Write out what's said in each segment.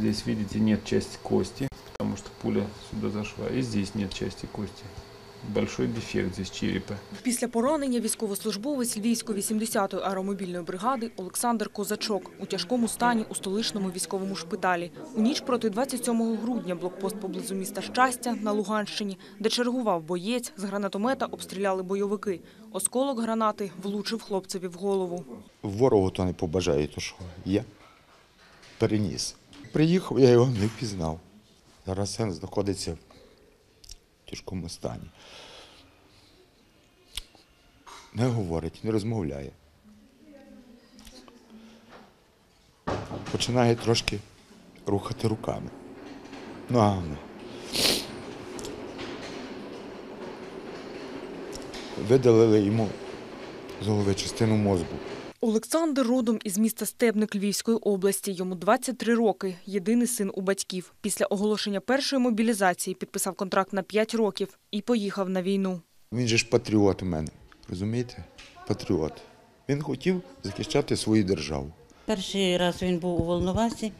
Здесь, видите, нет части кости, потому что пуля сюда зашла. И здесь нет части кости. Большой дефект здесь черепа. Після поранення військовослужбовець Львівської 80-ї аеромобільної бригади Олександр Козачок у тяжкому стані у столичному військовому шпиталі. У ніч проти 27 грудня блокпост поблизу міста Щастя на Луганщині, де чергував боєць, з гранатомета обстріляли бойовики. Осколок гранати влучив хлопцеві в голову. Ворогу то не побажаю, то що я переніс. Приїхав, я його не впізнав. Зараз він знаходиться в тяжкому стані. Не говорить, не розмовляє. Починає трошки рухати руками, ногами. Видалили йому з голови частину мозку. Олександр родом із міста Стебник Львівської області. Йому 23 роки. Єдиний син у батьків. Після оголошення першої мобілізації підписав контракт на 5 років і поїхав на війну. Він же ж патріот у мене. Розумієте? Патріот. Він хотів захищати свою державу. Перший раз він був у Волновасі,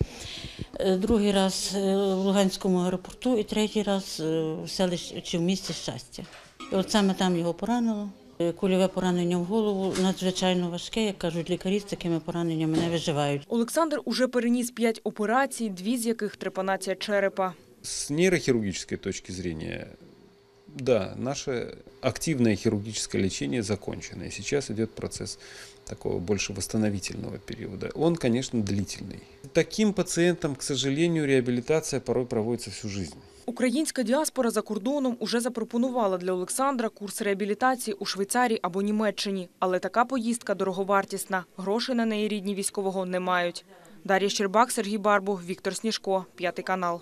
е, другий раз е, в Луганському аеропорту і третій раз е, в селищі чи в місті щастя. І от саме там його поранило. Е, Кульове поранення в голову надзвичайно важке, як кажуть лікарі, з такими пораненнями не виживають. Олександр уже переніс 5 операцій, дві з яких трепанація черепа. С нейрохирургической точки зрения, да, наше активное хирургическое лечение закончено. И сейчас идет процесс такого больше восстановительного периода. Он, конечно, длительный. Таким пациентам, к сожалению, реабилитация порой проводится всю жизнь. Українська діаспора за кордоном уже запропонувала для Олександра курс реабілітації у Швейцарії або Німеччині. Але така поїздка дороговартісна. Грошей на неї рідні військового не мають. Дар'я Щербак, Сергій Барбу, Віктор Сніжко, П'ятий канал.